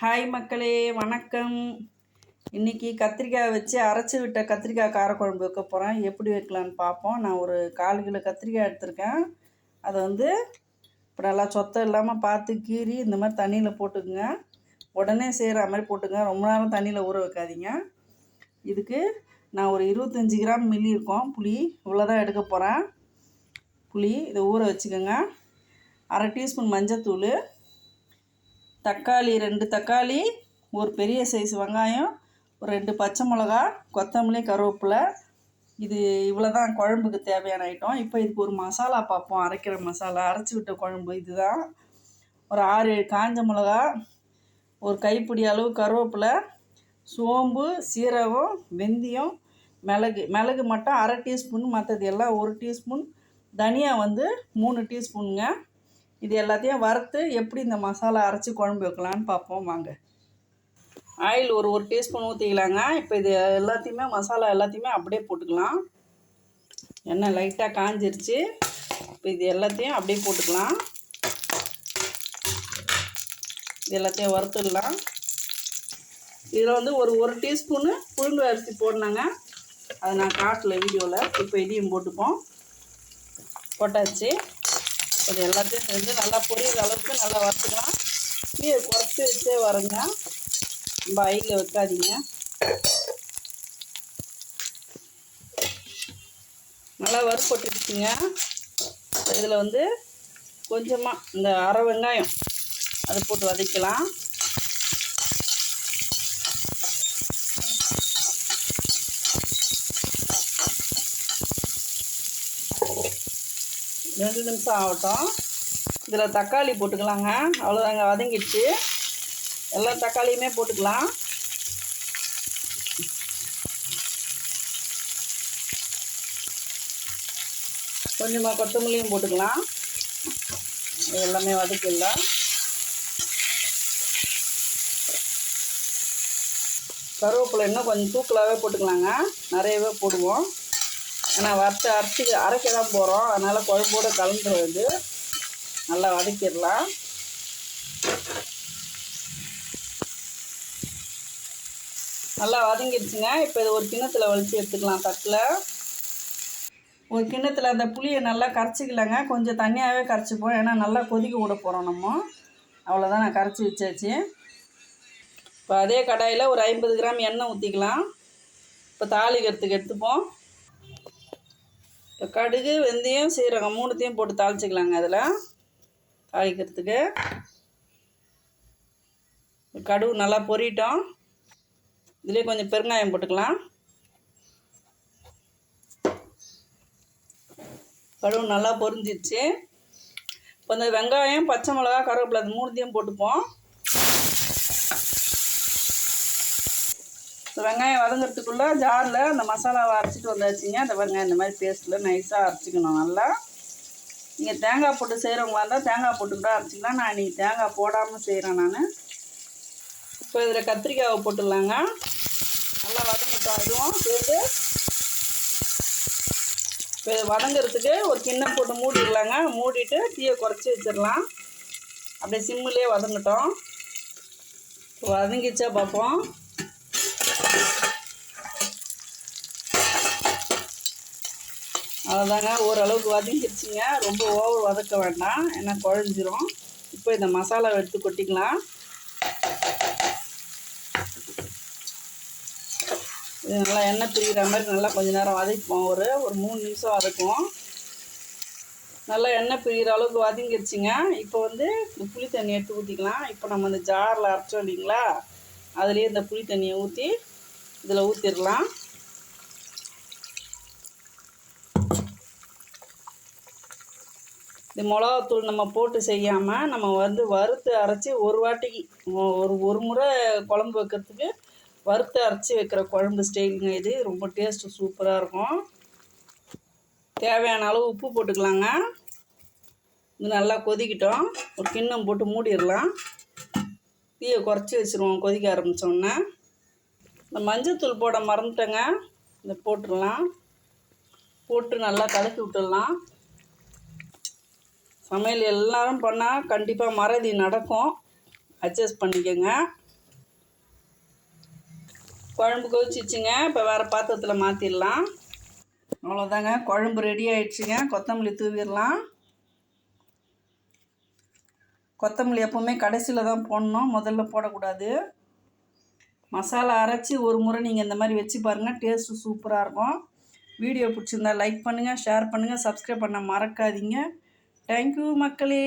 Hi மக்களே வணக்கம். இன்றைக்கி கத்திரிக்காய் வச்சு அரைச்சி விட்ட கத்திரிக்காய் காரக்குழம்பு வைக்க போகிறேன் எப்படி வைக்கலான்னு பார்ப்போம். நான் ஒரு கால் கிலோ கத்திரிக்காய் எடுத்திருக்கேன். அதை வந்து இப்போ நல்லா சொத்தம் இல்லாமல் பார்த்து கீறி இந்த மாதிரி தண்ணியில் போட்டுக்குங்க. உடனே செய்கிற மாதிரி போட்டுங்க ரொம்ப நேரம் தண்ணியில் ஊற வைக்காதீங்க. இதுக்கு நான் ஒரு இருபத்தஞ்சி கிராம் மில்லி இருக்கும். புளி இவ்வளோ தான் எடுக்க போகிறேன் புளி இதை ஊற வச்சுக்கோங்க. அரை டீஸ்பூன் மஞ்சத்தூள். தக்காளி ரெண்டு தக்காளி ஒரு பெரிய சைஸ் வெங்காயம் ஒரு ரெண்டு பச்சை மிளகா கொத்தமல்லி கருவேப்பிலை. இது இவ்வளோ தான் குழம்புக்கு தேவையான ஐட்டம் இப்போ இதுக்கு ஒரு மசாலா பார்ப்போம். அரைக்கிற மசாலா அரைச்சி விட்ட குழம்பு இதுதான். ஒரு ஆறு காஞ்ச மிளகா ஒரு கைப்பிடி அளவு கருவேப்பிலை சோம்பு சீரகம் வெந்தயம் மிளகு. மிளகு மட்டும் அரை டீஸ்பூன் மற்றது எல்லாம் ஒரு டீஸ்பூன் தனியா வந்து மூணு டீஸ்பூனுங்க இது எல்லாத்தையும் வறுத்து எப்படி இந்த மசாலா அரைச்சி குழம்பு வைக்கலான்னு பார்ப்போம் வாங்க. ஆயில் ஒரு ஒரு டீஸ்பூன் ஊற்றிக்கலாங்க இப்போ இது எல்லாத்தையுமே மசாலா எல்லாத்தையுமே அப்படியே போட்டுக்கலாம். எண்ணெய் லைட்டாக காஞ்சிருச்சு. இப்போ இது எல்லாத்தையும் அப்படியே போட்டுக்கலாம். இது எல்லாத்தையும் வறுத்துடலாம். இதில் வந்து ஒரு ஒரு டீஸ்பூனு புழுங்கு அரிசி போடணுங்க. அதை நான் காட்டல வீடியோவில் இப்போ இதையும் போட்டுப்போம். போட்டாச்சு. இது எல்லாத்தையும் செஞ்சு நல்லா பொரியிற அளவுக்கு நல்லா வறுத்துக்கலாம். கீழே குறைச்சி வச்சே வரங்க. ரொம்ப ஐயில் வைக்காதீங்க. நல்லா வறுப்பட்டுருச்சுங்க இதில் வந்து கொஞ்சமாக இந்த அரை வெங்காயம் அதை போட்டு வதக்கலாம். ரெண்டு நிமிஷம் ஆகட்டும். இதில் தக்காளி போட்டுக்கலாங்க. அவ்வளோதாங்க வதங்கிடுச்சு. எல்லா தக்காளியுமே போட்டுக்கலாம். கொஞ்சமாக கொத்தமல்லியும் போட்டுக்கலாம். எல்லாமே வதக்கிடலாம். கருவேப்பிலை இன்னும் கொஞ்சம் தூக்கலாகவே போட்டுக்கலாங்க. நிறையவே போடுவோம். ஏன்னா வறுத்து அரைச்சி அரைக்க தான் போகிறோம் அதனால் குழம்போடு கலந்துருவது நல்லா வதக்கிடலாம். நல்லா வதங்கிடுச்சுங்க. இப்போ இது ஒரு கிண்ணத்தில் வலித்து எடுத்துக்கலாம் தட்டில். ஒரு கிண்ணத்தில் அந்த புளியை நல்லா கரைச்சிக்கலாங்க. கொஞ்சம் தண்ணியாகவே கரைச்சிப்போம். ஏன்னா நல்லா கொதிக்க விட போகிறோம் நம்ம. அவ்வளோதான் நான் கரைச்சி வச்சாச்சு. இப்போ அதே கடாயில் ஒரு ஐம்பது கிராம் எண்ணெய் ஊற்றிக்கலாம் இப்போ தாளிக்கிறதுக்கு எடுத்துப்போம். இப்போ கடுகு வெந்தயம் சீரகம் மூணுத்தையும் போட்டு தாளிச்சிக்கலாங்க அதில். தாளிக்கிறதுக்கு. கடுகு நல்லா பொறிட்டோம் இதுலேயே கொஞ்சம் பெருங்காயம் போட்டுக்கலாம். கடுகு நல்லா பொரிஞ்சிடுச்சு இப்போ இந்த வெங்காயம் பச்சை மிளகா கருவேப்பிலை அது மூணுத்தையும் போட்டுப்போம். இந்த வெங்காயம் வதங்கிறதுக்குள்ளே ஜாரில் அந்த மசாலாவை அரைச்சிட்டு வந்தாச்சுங்க. அந்த வெங்காயம் இந்த மாதிரி பேஸ்ட்டில் நைஸாக அரைச்சிக்கணும் நல்லா. நீங்கள் தேங்காய் போட்டு செய்கிறவங்களா இருந்தால் தேங்காய் போட்டு கூட அரைச்சிக்கலாம். நான் இன்றைக்கி தேங்காய் போடாமல் செய்கிறேன் நான். இப்போ இதில் கத்திரிக்காயை போட்டுடலாங்க. நல்லா வதங்கட்டும். அதுவும் சேர்த்து இப்போ வதங்கிறதுக்கு ஒரு கிண்ணம் போட்டு மூடிடலாங்க. மூடிட்டு தீயை குறைச்சி வச்சிடலாம். அப்படியே சிம்மிலே வதங்கட்டும். வதங்கிச்சா பார்ப்போம். அவ்வளோதாங்க. ஓரளவுக்கு வதங்கிடுச்சிங்க ரொம்ப ஓவர் வதக்க வேண்டாம். ஏன்னா குழஞ்சிரும். இப்போ இந்த மசாலா எடுத்து கொட்டிக்கலாம். இது நல்லா எண்ணெய் பிரிகிற மாதிரி நல்லா கொஞ்சம் நேரம் வதக்குவோம். ஒரு ஒரு மூணு நிமிஷம் வதக்குவோம். நல்லா எண்ணெய் பிரிகிற அளவுக்கு வதங்கிடுச்சிங்க இப்போ வந்து இந்த புளி தண்ணி எடுத்து ஊற்றிக்கலாம் இப்போ நம்ம இந்த ஜாரில் அரைச்சோம் இல்லைங்களா? அதுலேயே இந்த புளி தண்ணியை ஊற்றி இதில் ஊற்றிடலாம் இந்த மிளகாத்தூள் நம்ம போட்டு செய்யாமல் நம்ம வந்து வறுத்து அரைச்சி ஒரு வாட்டிக்கு ஒரு ஒரு முறை குழம்பு வைக்கிறதுக்கு வறுத்து அரைச்சி வைக்கிற குழம்பு ஸ்டைலுங்க இது. ரொம்ப டேஸ்ட்டு சூப்பராக இருக்கும். தேவையான அளவு உப்பு போட்டுக்கலாங்க. இது நல்லா கொதிக்கிட்டோம். ஒரு கிண்ணம் போட்டு மூடிடலாம். தீயை குறைச்சி வச்சுருவோம். கொதிக்க ஆரம்பித்தோன்னே இந்த மஞ்சத்தூள் போட மறந்துட்டேங்க. இந்த போட்டுடலாம். போட்டு நல்லா கலக்கி விட்டுடலாம். சமையல் எல்லோரும் பண்ணால் கண்டிப்பாக மறதி நடக்கும். அட்ஜஸ்ட் பண்ணிக்கோங்க. குழம்பு கொதிச்சிச்சுங்க இப்போ வேறு பாத்திரத்தில் மாற்றிடலாம் அவ்வளோதாங்க குழம்பு ரெடி ஆயிடுச்சுங்க. கொத்தமல்லி தூவிடலாம். கொத்தமல்லி எப்போவுமே கடைசியில் தான் போடணும். முதல்ல போடக்கூடாது. மசாலா அரைச்சி ஒரு முறை நீங்கள் இந்த மாதிரி வச்சு பாருங்கள் டேஸ்ட்டு சூப்பராக இருக்கும். வீடியோ பிடிச்சிருந்தா லைக் பண்ணுங்கள் ஷேர் பண்ணுங்கள் சப்ஸ்கிரைப் பண்ண மறக்காதீங்க. தேங்க்யூ மக்களே.